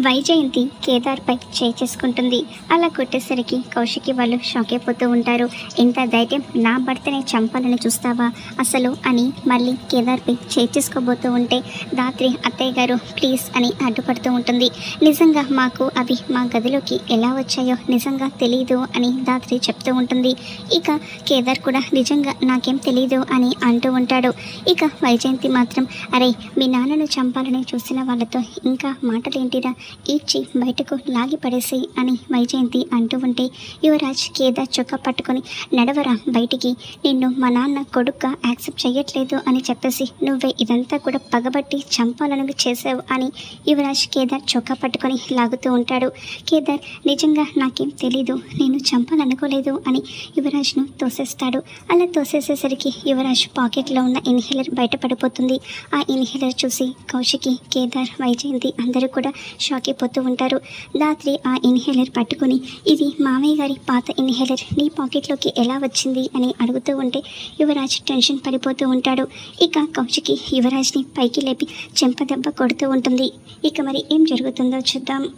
వైజయంతి కేదార్పై చేసుకుంటుంది. అలా కొట్టేసరికి కౌశికి వాళ్ళు షాక్ అయిపోతూ ఉంటారు. ఎంత ధైర్యం నా భర్తనే చంపాలని చూస్తావా? అసలు? అని మళ్ళీ కేదార్పై చేసుకోబోతూ ఉంటే దాత్రి అత్తయ్య గారు ప్లీజ్ అని అడ్డుపడుతూ ఉంటుంది. నిజంగా మాకు అవి మా గదిలోకి ఎలా వచ్చాయో నిజంగా తెలియదు అని దాత్రి చెప్తూ ఉంటుంది. ఇక కేదార్ కూడా నిజంగా నాకేం తెలియదు అని అంటూ ఉంటాడు. ఇక వైజయంతి మాత్రం అరే మీ నాన్నను చంపాలని చూసిన వాళ్ళతో ఇంకా మాటలేంటిరా? ఈడ్చి బయటకు లాగి పడేసేయి అని వైజయంతి అంటూ ఉంటే యువరాజ్ కేదార్ చొక్కా పట్టుకొని నడవరా బయటికి? నిన్ను మా నాన్న కొడుగ్గా యాక్సెప్ట్ చేయట్లేదు అని చెప్పేసి నువ్వే ఇదంతా కూడా పగబట్టి చంపాలను చేసావు అని యువరాజ్ కేదార్ చొక్కా పట్టుకొని లాగుతూ ఉంటాడు. కేదార్ నిజంగా నాకేం తెలీదు నేను చంపాలనుకోలేదు అని యువరాజ్ను తోసేస్తాడు. అలా తోసేసేసరికి యువరాజ్ పాకెట్లో ఉన్న ఇన్హేలర్ బయటపడిపోతుంది. ఆ ఇన్హేలర్ చూసి కౌశికి కేదార్ వైజయంతి అందరూ కూడా షాక్ అయిపోతూ ఉంటారు. రాత్రి ఆ ఇన్హేలర్ పట్టుకొని ఇది మామయ్య గారి పాత ఇన్హేలర్ నీ పాకెట్లోకి ఎలా వచ్చింది? అని అడుగుతూ ఉంటే యువరాజ్ టెన్షన్ పడిపోతూ ఉంటాడు. ఇక కౌశికి యువరాజ్ని పైకి లేపి చెంపదెబ్బ కొడుతూ ఉంటుంది. ఇక మరి ఏం జరుగుతుందో చూద్దాం.